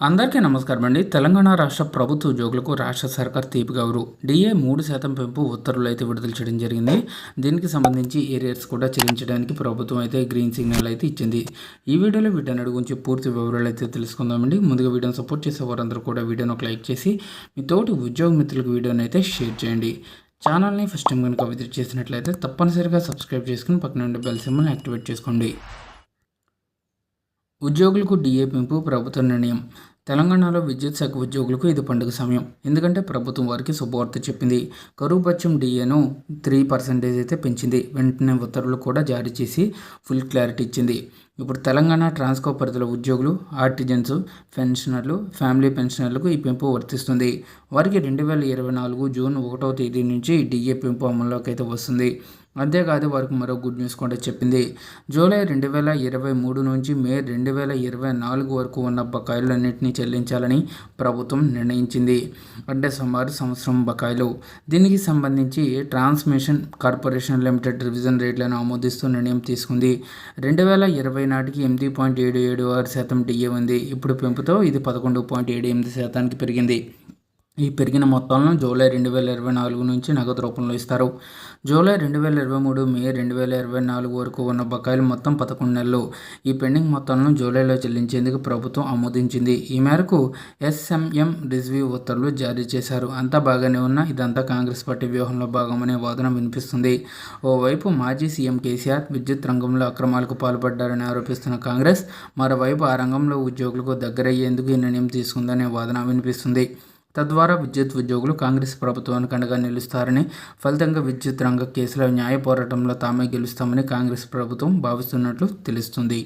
అందరికీ నమస్కారం అండి తెలంగాణ రాష్ట్ర ప్రభుత్వ ఉద్యోగులకు రాష్ట్ర సర్కార్ తీపి గౌరు డిఏ మూడు శాతం పెంపు ఉత్తర్వులు అయితే విడుదల చేయడం జరిగింది. దీనికి సంబంధించి ఏరియర్స్ కూడా చెల్లించడానికి ప్రభుత్వం అయితే గ్రీన్ సిగ్నల్ అయితే ఇచ్చింది. ఈ వీడియోలో వీటన్నిటి గురించి పూర్తి వివరాలు అయితే తెలుసుకుందామండి. ముందుగా వీడియోని సపోర్ట్ చేసే వారందరూ కూడా వీడియోని ఒక లైక్ చేసి మీ తోటి ఉద్యోగ మిత్రులకు వీడియోని అయితే షేర్ చేయండి. ఛానల్ని ఫస్ట్ టైం కనుక విజిట్ చేసినట్లయితే తప్పనిసరిగా సబ్స్క్రైబ్ చేసుకుని పక్కన ఉండే బెల్ సింబల్ని యాక్టివేట్ చేసుకోండి. ఉద్యోగులకు డిఏ పెంపు ప్రభుత్వ నిర్ణయం. తెలంగాణలో విద్యుత్ శాఖ ఉద్యోగులకు ఇది పండుగ సమయం. ఎందుకంటే ప్రభుత్వం వారికి శుభవార్త చెప్పింది. కరువు పచ్చం డిఏను త్రీ పర్సెంటేజ్ అయితే పెంచింది. వెంటనే ఉత్తర్వులు కూడా జారీ చేసి ఫుల్ క్లారిటీ ఇచ్చింది. ఇప్పుడు తెలంగాణ ట్రాన్స్కో పరిధిలో ఉద్యోగులు ఆర్టిజన్స్ పెన్షనర్లు ఫ్యామిలీ పెన్షనర్లకు ఈ పెంపు వర్తిస్తుంది. వారికి రెండు వేల ఇరవై నాలుగు జూన్ ఒకటో తేదీ నుంచి డిఏ పెంపు అమల్లోకి అయితే వస్తుంది. అంతేకాదు వారికి మరో గుడ్ న్యూస్ కూడా చెప్పింది. జూలై రెండు వేల ఇరవై మూడు నుంచి మే రెండు వేల ఇరవై నాలుగు వరకు ఉన్న బకాయిలన్నింటినీ చెల్లించాలని ప్రభుత్వం నిర్ణయించింది. అంటే సుమారు సంవత్సరం బకాయిలు. దీనికి సంబంధించి ట్రాన్స్మిషన్ కార్పొరేషన్ లిమిటెడ్ రివిజన్ రేట్లను ఆమోదిస్తూ నిర్ణయం తీసుకుంది. రెండు వేల ఇరవై నాటికి ఎనిమిది పాయింట్ ఏడు ఏడు ఆరు శాతం డిఏ ఉంది. ఇప్పుడు పెంపుతో ఇది పదకొండు పాయింట్ ఏడు ఎనిమిది శాతానికి పెరిగింది. ఈ పెరిగిన మొత్తాలను జూలై రెండు వేల ఇరవై నాలుగు నుంచి నగదు రూపంలో ఇస్తారు. జూలై రెండు వేల ఇరవై మూడు మే రెండు వేల ఇరవై నాలుగు వరకు ఉన్న బకాయిలు మొత్తం పదకొండు నెలలు. ఈ పెండింగ్ మొత్తాలను జూలైలో చెల్లించేందుకు ప్రభుత్వం ఆమోదించింది. ఈ మేరకు ఎస్ఎంఎం రిజ్వీ ఉత్తర్వులు జారీ చేశారు. అంతా బాగానే ఉన్న ఇదంతా కాంగ్రెస్ పార్టీ వ్యూహంలో భాగమనే వాదన వినిపిస్తుంది. ఓవైపు మాజీ సీఎం కేసీఆర్ విద్యుత్ రంగంలో అక్రమాలకు పాల్పడ్డారని ఆరోపిస్తున్న కాంగ్రెస్ మరోవైపు ఆ రంగంలో ఉద్యోగులకు దగ్గరయ్యేందుకు ఈ నిర్ణయం తీసుకుందనే వాదన వినిపిస్తుంది. తద్వారా విద్యుత్ ఉద్యోగులు కాంగ్రెస్ ప్రభుత్వానికి అండగా నిలుస్తారని ఫలితంగా విద్యుత్ రంగ కేసుల న్యాయ పోరాటంలో తామే గెలుస్తామని కాంగ్రెస్ ప్రభుత్వం భావిస్తున్నట్లు తెలుస్తుంది.